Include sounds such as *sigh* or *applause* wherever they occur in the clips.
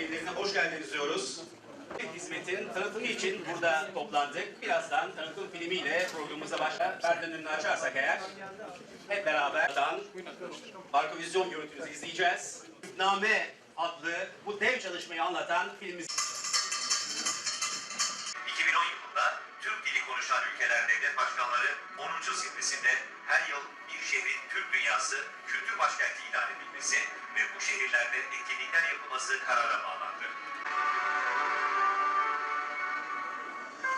evlerine hoş geldiniz diyoruz. Hizmetin tanıtımı için burada toplandık. Birazdan tanıtım filmiyle programımıza başlar. Perdenin açarsak eğer hep beraber Marka Vizyon görüntümüzü izleyeceğiz. Name adlı bu dev çalışmayı anlatan filmimiz Konuşan ülkeler devlet başkanları 10. zirvesinde her yıl bir şehrin Türk dünyası kültür başkenti ilan edilmesi ve bu şehirlerde etkinlikler yapılması karara bağlandı.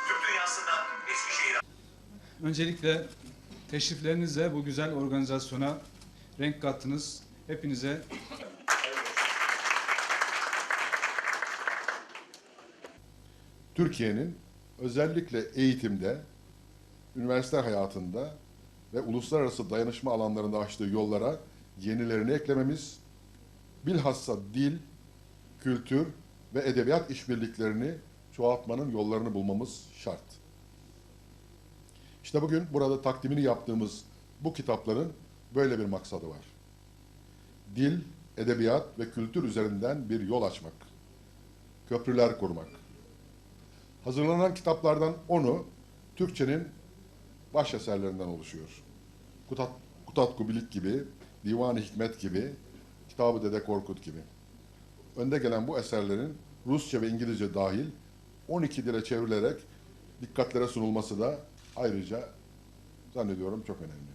Türk dünyasında Eskişehir Öncelikle teşriflerinizle bu güzel organizasyona renk kattınız. Hepinize Türkiye'nin özellikle eğitimde, üniversite hayatında ve uluslararası dayanışma alanlarında açtığı yollara yenilerini eklememiz, bilhassa dil, kültür ve edebiyat işbirliklerini çoğaltmanın yollarını bulmamız şart. İşte bugün burada takdimini yaptığımız bu kitapların böyle bir maksadı var. Dil, edebiyat ve kültür üzerinden bir yol açmak, köprüler kurmak, Hazırlanan kitaplardan onu Türkçenin baş eserlerinden oluşuyor. Kutat, Kutat Kubilik gibi, Divan-ı Hikmet gibi, Kitabı Dede Korkut gibi. Önde gelen bu eserlerin Rusça ve İngilizce dahil 12 dile çevrilerek dikkatlere sunulması da ayrıca zannediyorum çok önemli.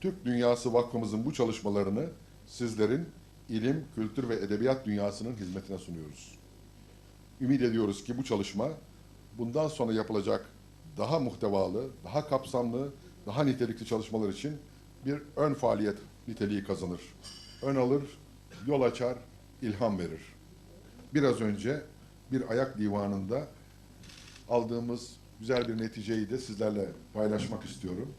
Türk Dünyası Vakfımızın bu çalışmalarını sizlerin ilim, kültür ve edebiyat dünyasının hizmetine sunuyoruz. Ümit ediyoruz ki bu çalışma bundan sonra yapılacak daha muhtevalı, daha kapsamlı, daha nitelikli çalışmalar için bir ön faaliyet niteliği kazanır. Ön alır, yol açar, ilham verir. Biraz önce bir ayak divanında aldığımız güzel bir neticeyi de sizlerle paylaşmak istiyorum.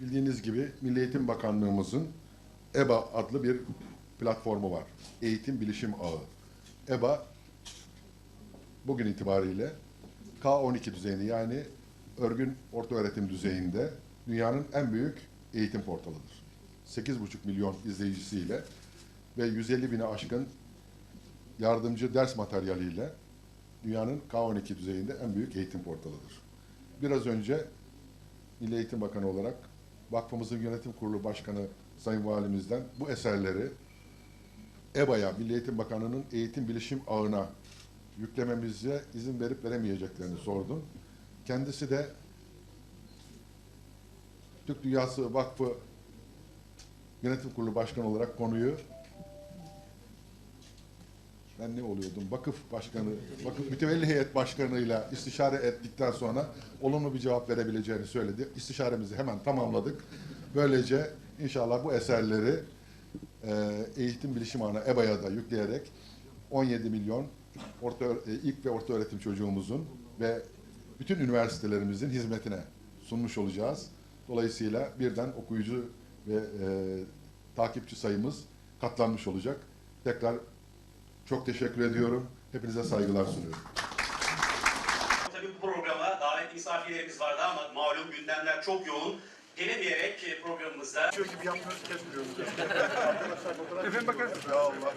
Bildiğiniz gibi Milli Eğitim Bakanlığımızın EBA adlı bir platformu var. Eğitim Bilişim Ağı. EBA bugün itibariyle K12 düzeyinde yani örgün orta öğretim düzeyinde dünyanın en büyük eğitim portalıdır. 8,5 milyon izleyicisiyle ve 150 bine aşkın yardımcı ders materyaliyle dünyanın K12 düzeyinde en büyük eğitim portalıdır. Biraz önce Milli Eğitim Bakanı olarak vakfımızın yönetim kurulu başkanı Sayın Valimizden bu eserleri EBA'ya, Milli Eğitim Bakanlığı'nın eğitim bilişim ağına yüklememize izin verip veremeyeceklerini sordum. Kendisi de Türk Dünyası Vakfı Yönetim Kurulu Başkanı olarak konuyu ben ne oluyordum? Vakıf Başkanı, Vakıf Mütevelli Heyet Başkanı'yla istişare ettikten sonra olumlu bir cevap verebileceğini söyledi. İstişaremizi hemen tamamladık. Böylece inşallah bu eserleri eğitim bilişim ağına EBA'ya da yükleyerek 17 milyon orta, e, ilk ve orta öğretim çocuğumuzun ve bütün üniversitelerimizin hizmetine sunmuş olacağız. Dolayısıyla birden okuyucu ve e, takipçi sayımız katlanmış olacak. Tekrar çok teşekkür ediyorum. Hepinize saygılar sunuyorum. Tabii bu programa davetli misafirlerimiz vardı ama malum gündemler çok yoğun. Gelemeyerek e, programımızda Şöyle gibi yapmıyoruz, kesmiyoruz. *laughs* Efendim bakın. Ya Allah.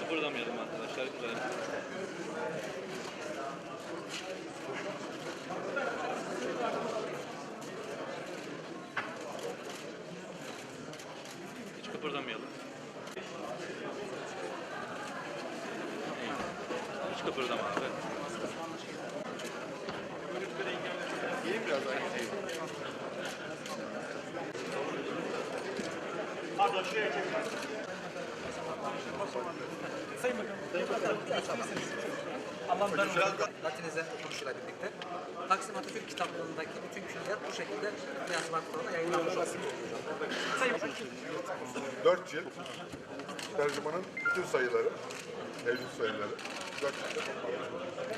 Kıpırdamayalım arkadaşlar. Güzel. Hiç kıpırdamayalım. Hiç kıpırdama abi. Gelin biraz daha gideyim. Latinize okunuşuyla birlikte Taksim Atatürk kitaplığındaki bütün külliyat bu şekilde Beyaz Vakfı'na yayınlanmış olsun. Dört cilt. Tercümanın bütün sayıları, mevcut sayıları. Toplanmış.